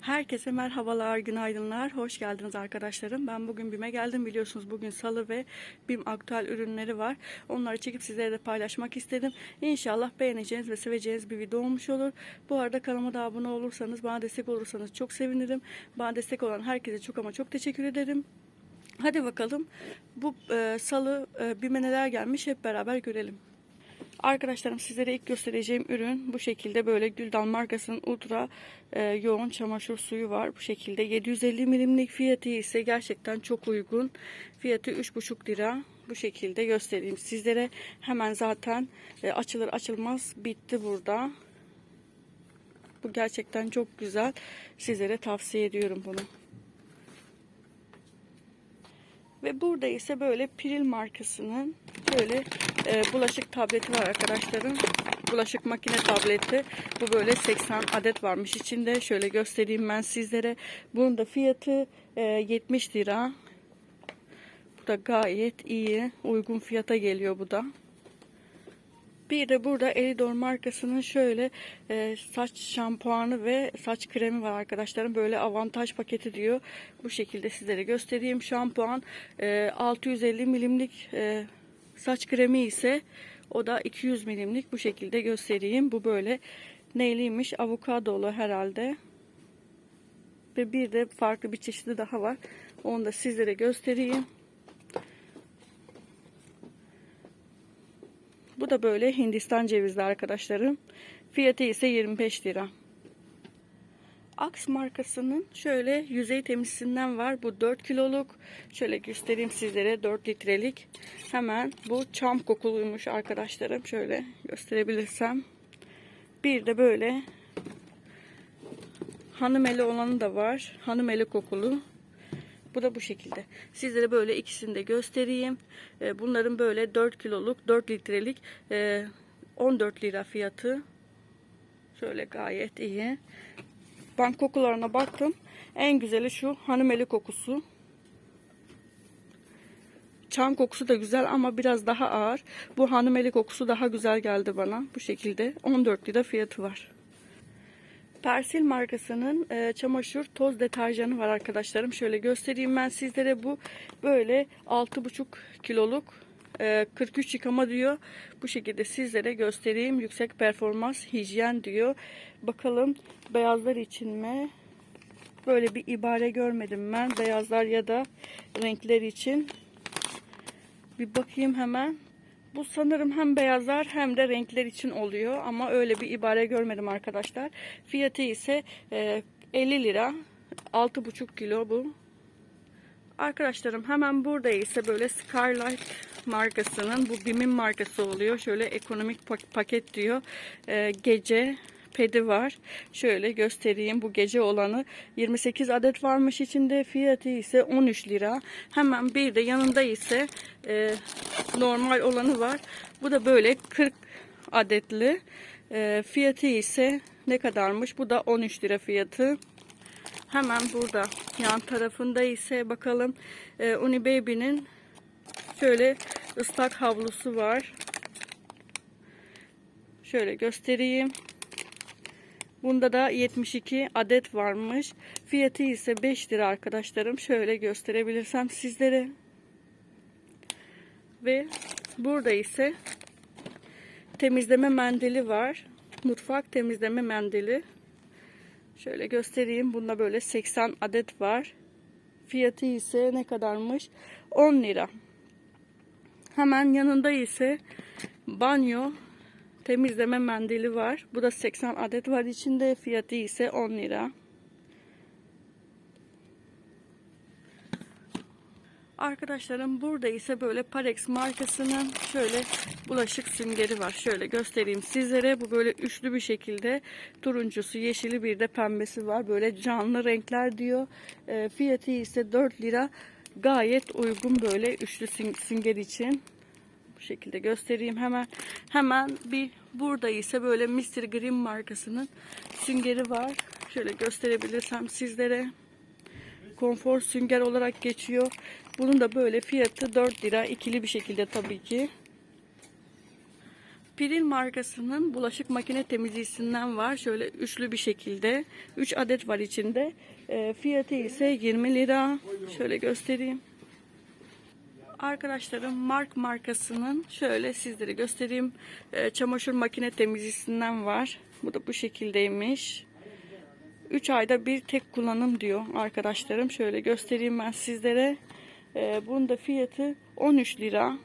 Herkese merhabalar, günaydınlar, hoş geldiniz arkadaşlarım. Ben bugün BİM'e geldim biliyorsunuz bugün salı ve BİM aktüel ürünleri var. Onları çekip sizlere de paylaşmak istedim. İnşallah beğeneceğiniz ve seveceğiniz bir video olmuş olur. Bu arada kanalıma da abone olursanız, bana destek olursanız çok sevinirim. Bana destek olan herkese çok ama çok teşekkür ederim. Hadi bakalım bu e, salı e, BİM'e neler gelmiş hep beraber görelim. Arkadaşlarım sizlere ilk göstereceğim ürün bu şekilde böyle Güldan markasının ultra e, yoğun çamaşır suyu var. Bu şekilde 750 milimlik fiyatı ise gerçekten çok uygun. Fiyatı 3,5 lira. Bu şekilde göstereyim sizlere. Hemen zaten e, açılır açılmaz bitti burada. Bu gerçekten çok güzel. Sizlere tavsiye ediyorum bunu. Ve burada ise böyle Piril markasının böyle e, bulaşık tableti var arkadaşlarım. Bulaşık makine tableti. Bu böyle 80 adet varmış içinde. Şöyle göstereyim ben sizlere. Bunun da fiyatı e, 70 lira. Bu da gayet iyi. Uygun fiyata geliyor bu da. Bir de burada Elidor markasının şöyle e, saç şampuanı ve saç kremi var arkadaşlarım. Böyle avantaj paketi diyor. Bu şekilde sizlere göstereyim. Şampuan e, 650 milimlik e, saç kremi ise o da 200 milimlik. Bu şekilde göstereyim. Bu böyle neyliymiş? Avokadolu herhalde. Ve bir de farklı bir çeşidi daha var. Onu da sizlere göstereyim. Bu da böyle Hindistan cevizli arkadaşlarım. Fiyatı ise 25 lira. Axe markasının şöyle yüzey temizlisinden var. Bu 4 kiloluk. Şöyle göstereyim sizlere 4 litrelik. Hemen bu çam kokuluymuş arkadaşlarım. Şöyle gösterebilirsem. Bir de böyle hanım eli olanı da var. Hanım eli kokulu. Bu da bu şekilde. Sizlere böyle ikisini de göstereyim. Ee, Bunların böyle 4 kiloluk, 4 litrelik e, 14 lira fiyatı. Şöyle gayet iyi. Ben kokularına baktım. En güzeli şu hanımeli kokusu. Çam kokusu da güzel ama biraz daha ağır. Bu hanımeli kokusu daha güzel geldi bana. Bu şekilde 14 lira fiyatı var. Persil markasının e, çamaşır toz deterjanı var arkadaşlarım. Şöyle göstereyim ben sizlere bu böyle 6,5 kiloluk e, 43 yıkama diyor. Bu şekilde sizlere göstereyim. Yüksek performans hijyen diyor. Bakalım beyazlar için mi? Böyle bir ibare görmedim ben. Beyazlar ya da renkler için. Bir bakayım hemen. Bu sanırım hem beyazlar hem de renkler için oluyor ama öyle bir ibare görmedim arkadaşlar. Fiyatı ise e, 50 lira. 6,5 kilo bu. Arkadaşlarım hemen burada ise böyle Skylight markasının bu BİM'in markası oluyor. Şöyle ekonomik pak- paket diyor. E, gece pedi var. Şöyle göstereyim bu gece olanı 28 adet varmış içinde fiyatı ise 13 lira. Hemen bir de yanında ise e, normal olanı var. Bu da böyle 40 adetli. E, fiyatı ise ne kadarmış? Bu da 13 lira fiyatı. Hemen burada yan tarafında ise bakalım e, Unibaby'nin şöyle ıslak havlusu var. Şöyle göstereyim. Bunda da 72 adet varmış. Fiyatı ise 5 lira arkadaşlarım. Şöyle gösterebilirsem sizlere. Ve burada ise temizleme mendili var. Mutfak temizleme mendili. Şöyle göstereyim. Bunda böyle 80 adet var. Fiyatı ise ne kadarmış? 10 lira. Hemen yanında ise banyo temizleme mendili var. Bu da 80 adet var içinde. Fiyatı ise 10 lira. Arkadaşlarım burada ise böyle Parex markasının şöyle bulaşık süngeri var. Şöyle göstereyim sizlere. Bu böyle üçlü bir şekilde turuncusu, yeşili bir de pembesi var. Böyle canlı renkler diyor. E, fiyatı ise 4 lira. Gayet uygun böyle üçlü sünger için. Bu şekilde göstereyim hemen. Hemen bir burada ise böyle Mr. Green markasının süngeri var. Şöyle gösterebilirsem sizlere. Konfor sünger olarak geçiyor. Bunun da böyle fiyatı 4 lira. ikili bir şekilde tabii ki. Piril markasının bulaşık makine temizleyicisinden var. Şöyle üçlü bir şekilde. 3 adet var içinde. E, fiyatı ise 20 lira. Şöyle göstereyim. Arkadaşlarım Mark markasının şöyle sizlere göstereyim. E, çamaşır makine temizleyicisinden var. Bu da bu şekildeymiş. 3 ayda bir tek kullanım diyor arkadaşlarım. Şöyle göstereyim ben sizlere. E, bunun da fiyatı 13 lira.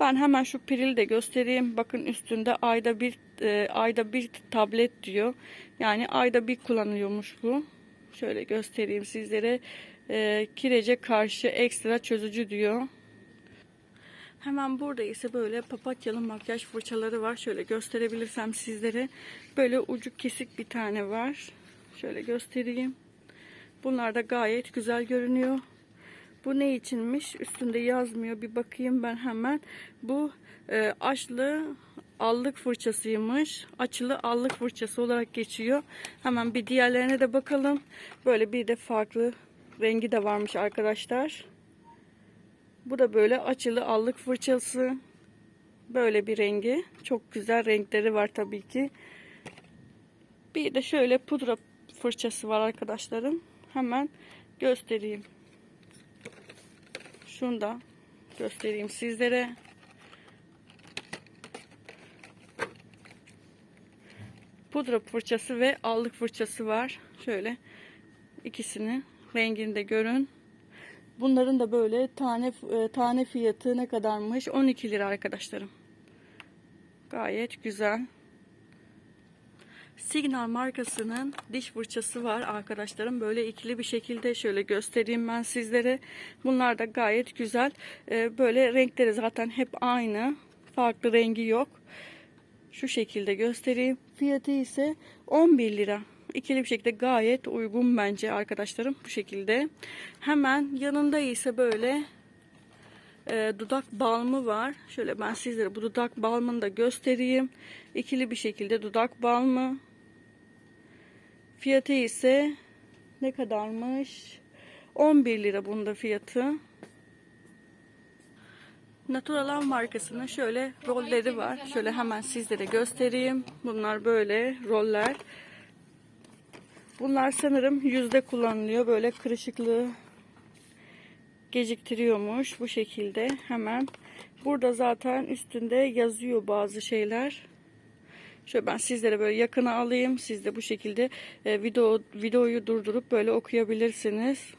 Ben hemen şu pirili de göstereyim. Bakın üstünde ayda bir e, ayda bir tablet diyor. Yani ayda bir kullanılıyormuş bu. Şöyle göstereyim sizlere. E, kirece karşı ekstra çözücü diyor. Hemen burada ise böyle papatyalı makyaj fırçaları var. Şöyle gösterebilirsem sizlere. Böyle ucu kesik bir tane var. Şöyle göstereyim. Bunlar da gayet güzel görünüyor. Bu ne içinmiş? Üstünde yazmıyor. Bir bakayım ben hemen. Bu e, açlı allık fırçasıymış. Açılı allık fırçası olarak geçiyor. Hemen bir diğerlerine de bakalım. Böyle bir de farklı rengi de varmış arkadaşlar. Bu da böyle açılı allık fırçası. Böyle bir rengi. Çok güzel renkleri var tabii ki. Bir de şöyle pudra fırçası var arkadaşlarım. Hemen göstereyim. Şunu da göstereyim sizlere. Pudra fırçası ve allık fırçası var. Şöyle ikisini renginde görün. Bunların da böyle tane e, tane fiyatı ne kadarmış? 12 lira arkadaşlarım. Gayet güzel. Signal markasının diş fırçası var arkadaşlarım. Böyle ikili bir şekilde şöyle göstereyim ben sizlere. Bunlar da gayet güzel. Ee, böyle renkleri zaten hep aynı. Farklı rengi yok. Şu şekilde göstereyim. Fiyatı ise 11 lira. İkili bir şekilde gayet uygun bence arkadaşlarım. Bu şekilde. Hemen yanında ise böyle e, dudak balmı var. Şöyle ben sizlere bu dudak balmını da göstereyim. İkili bir şekilde dudak balmı. Fiyatı ise ne kadarmış? 11 lira bunda fiyatı. Naturalan markasının şöyle rolleri var. Şöyle hemen sizlere göstereyim. Bunlar böyle roller. Bunlar sanırım yüzde kullanılıyor. Böyle kırışıklığı geciktiriyormuş bu şekilde hemen. Burada zaten üstünde yazıyor bazı şeyler. Şöyle ben sizlere böyle yakına alayım. Siz de bu şekilde e, video videoyu durdurup böyle okuyabilirsiniz.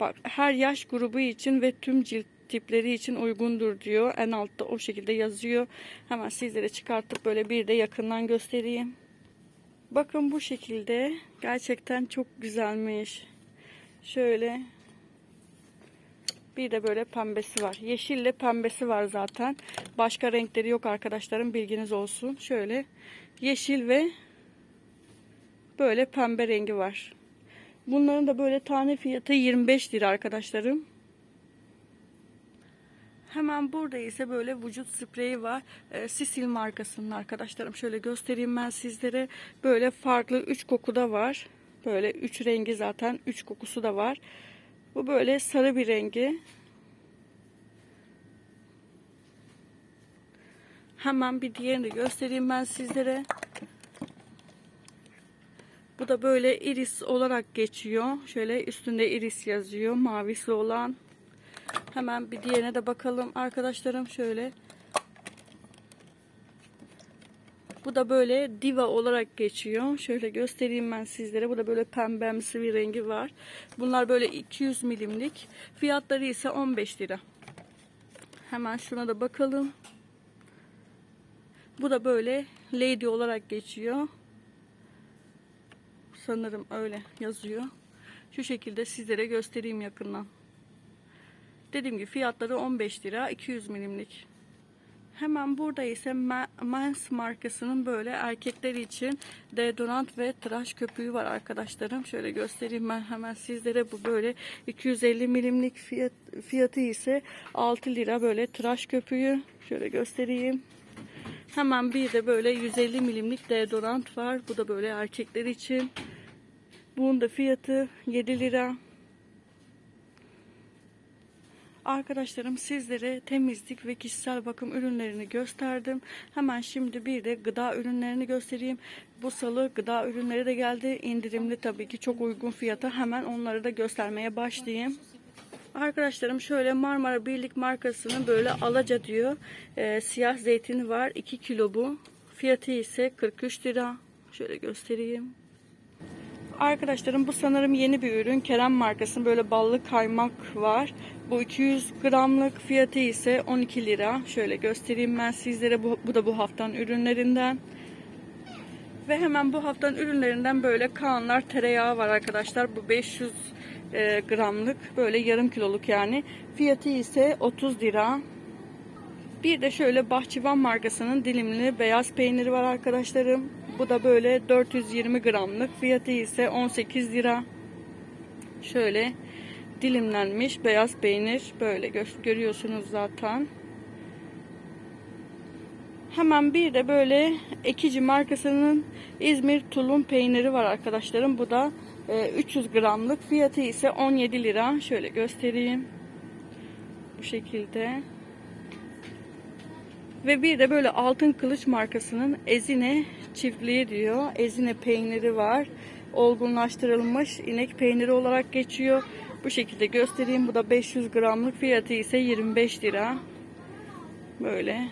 Bak her yaş grubu için ve tüm cilt tipleri için uygundur diyor. En altta o şekilde yazıyor. Hemen sizlere çıkartıp böyle bir de yakından göstereyim. Bakın bu şekilde gerçekten çok güzelmiş. Şöyle bir de böyle pembesi var. Yeşille pembesi var zaten. Başka renkleri yok arkadaşlarım bilginiz olsun. Şöyle yeşil ve böyle pembe rengi var. Bunların da böyle tane fiyatı 25 lira arkadaşlarım. Hemen burada ise böyle vücut spreyi var. E, Sisil markasının arkadaşlarım. Şöyle göstereyim ben sizlere. Böyle farklı 3 koku da var. Böyle 3 rengi zaten 3 kokusu da var. Bu böyle sarı bir rengi. Hemen bir diğerini göstereyim ben sizlere. Bu da böyle iris olarak geçiyor. Şöyle üstünde iris yazıyor. Mavisi olan. Hemen bir diğerine de bakalım arkadaşlarım. Şöyle. Bu da böyle diva olarak geçiyor. Şöyle göstereyim ben sizlere. Bu da böyle pembemsi bir rengi var. Bunlar böyle 200 milimlik. Fiyatları ise 15 lira. Hemen şuna da bakalım. Bu da böyle lady olarak geçiyor. Sanırım öyle yazıyor. Şu şekilde sizlere göstereyim yakından. Dediğim gibi fiyatları 15 lira 200 milimlik. Hemen burada ise Mans markasının böyle erkekler için deodorant ve tıraş köpüğü var arkadaşlarım. Şöyle göstereyim ben hemen sizlere. Bu böyle 250 milimlik fiyat, fiyatı ise 6 lira böyle tıraş köpüğü. Şöyle göstereyim. Hemen bir de böyle 150 milimlik deodorant var. Bu da böyle erkekler için. Bunun da fiyatı 7 lira. Arkadaşlarım sizlere temizlik ve kişisel bakım ürünlerini gösterdim. Hemen şimdi bir de gıda ürünlerini göstereyim. Bu salı gıda ürünleri de geldi. İndirimli tabii ki çok uygun fiyata. Hemen onları da göstermeye başlayayım. Arkadaşlarım şöyle Marmara Birlik markasının böyle alaca diyor. Ee, siyah zeytini var. 2 kilo bu. Fiyatı ise 43 lira. Şöyle göstereyim. Arkadaşlarım bu sanırım yeni bir ürün. Kerem markasının böyle ballı kaymak var. Bu 200 gramlık fiyatı ise 12 lira. Şöyle göstereyim ben sizlere. Bu, bu da bu haftanın ürünlerinden. Ve hemen bu haftanın ürünlerinden böyle Kaanlar tereyağı var arkadaşlar. Bu 500 e, gramlık böyle yarım kiloluk yani. Fiyatı ise 30 lira. Bir de şöyle Bahçıvan markasının dilimli beyaz peyniri var arkadaşlarım. Bu da böyle 420 gramlık. Fiyatı ise 18 lira. Şöyle dilimlenmiş beyaz peynir böyle gö- görüyorsunuz zaten. Hemen bir de böyle Ekici markasının İzmir tulum peyniri var arkadaşlarım. Bu da e, 300 gramlık. Fiyatı ise 17 lira. Şöyle göstereyim. Bu şekilde. Ve bir de böyle Altın Kılıç markasının Ezine çiftliği diyor. Ezine peyniri var. Olgunlaştırılmış inek peyniri olarak geçiyor. Bu şekilde göstereyim. Bu da 500 gramlık. Fiyatı ise 25 lira. Böyle.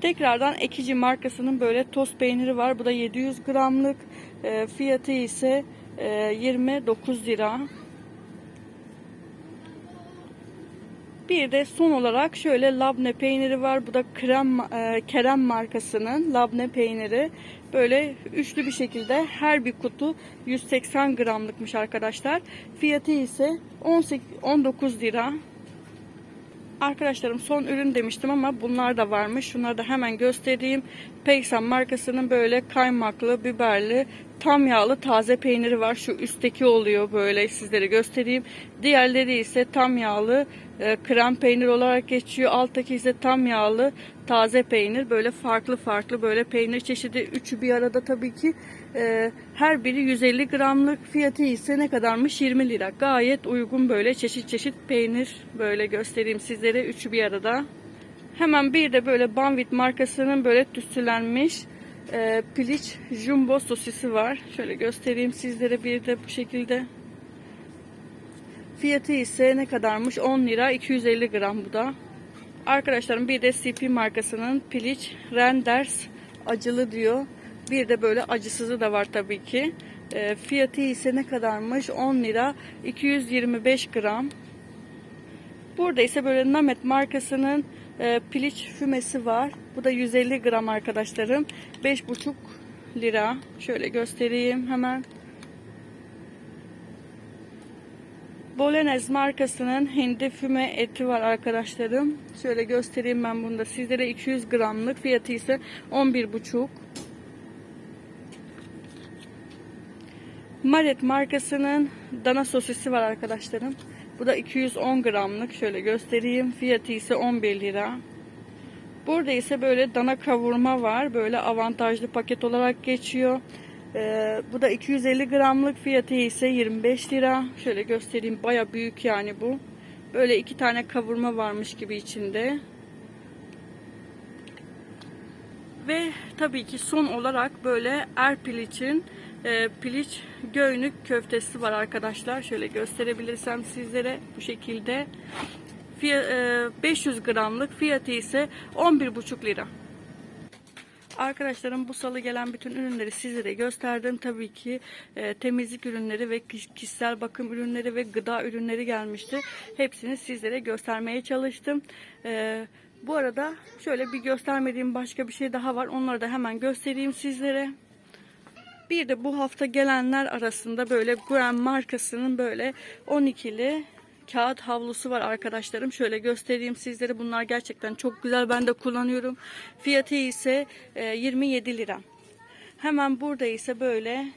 Tekrardan Ekici markasının böyle toz peyniri var. Bu da 700 gramlık. E, fiyatı ise e, 29 lira. Bir de son olarak şöyle labne peyniri var. Bu da krem e, Kerem markasının labne peyniri. Böyle üçlü bir şekilde her bir kutu 180 gramlıkmış arkadaşlar. Fiyatı ise 18 19 lira. Arkadaşlarım son ürün demiştim ama bunlar da varmış. Şunları da hemen göstereyim. Peysan markasının böyle kaymaklı, biberli, tam yağlı taze peyniri var. Şu üstteki oluyor böyle sizlere göstereyim. Diğerleri ise tam yağlı e, krem peynir olarak geçiyor. Alttaki ise tam yağlı taze peynir. Böyle farklı farklı böyle peynir çeşidi. Üçü bir arada tabii ki. E, her biri 150 gramlık. Fiyatı ise ne kadarmış? 20 lira. Gayet uygun böyle çeşit çeşit peynir. Böyle göstereyim sizlere. Üçü bir arada. Hemen bir de böyle Banvit markasının böyle tütsülenmiş e, piliç jumbo sosisi var. Şöyle göstereyim sizlere bir de bu şekilde. Fiyatı ise ne kadarmış? 10 lira 250 gram bu da. Arkadaşlarım bir de CP markasının piliç renders acılı diyor. Bir de böyle acısızı da var tabii ki. E, fiyatı ise ne kadarmış? 10 lira 225 gram. Burada ise böyle Namet markasının e, piliç fümesi var. Bu da 150 gram arkadaşlarım. 5,5 lira. Şöyle göstereyim hemen. Bolognese markasının hindi füme eti var arkadaşlarım. Şöyle göstereyim ben bunu da sizlere 200 gramlık fiyatı ise 11,5. Maret markasının dana sosisi var arkadaşlarım. Bu da 210 gramlık. Şöyle göstereyim. Fiyatı ise 11 lira. Burada ise böyle dana kavurma var. Böyle avantajlı paket olarak geçiyor. Ee, bu da 250 gramlık. Fiyatı ise 25 lira. Şöyle göstereyim. Baya büyük yani bu. Böyle iki tane kavurma varmış gibi içinde. Ve tabii ki son olarak böyle Erpil için e, piliç göynük köftesi var arkadaşlar. Şöyle gösterebilirsem sizlere bu şekilde. Fiyat, e, 500 gramlık fiyatı ise 11,5 lira. Arkadaşlarım bu salı gelen bütün ürünleri sizlere gösterdim. Tabii ki e, temizlik ürünleri ve kişisel bakım ürünleri ve gıda ürünleri gelmişti. Hepsini sizlere göstermeye çalıştım. E, bu arada şöyle bir göstermediğim başka bir şey daha var. Onları da hemen göstereyim sizlere. Bir de bu hafta gelenler arasında böyle Guem markasının böyle 12'li kağıt havlusu var arkadaşlarım. Şöyle göstereyim sizlere. Bunlar gerçekten çok güzel. Ben de kullanıyorum. Fiyatı ise e, 27 lira. Hemen burada ise böyle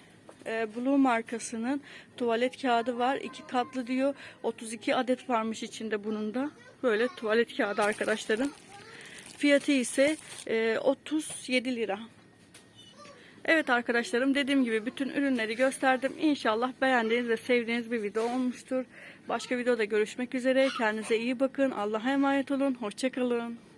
e, Blue markasının tuvalet kağıdı var. iki katlı diyor. 32 adet varmış içinde bunun da. Böyle tuvalet kağıdı arkadaşlarım. Fiyatı ise e, 37 lira. Evet arkadaşlarım dediğim gibi bütün ürünleri gösterdim. İnşallah beğendiğiniz ve sevdiğiniz bir video olmuştur. Başka videoda görüşmek üzere. Kendinize iyi bakın. Allah'a emanet olun. Hoşçakalın.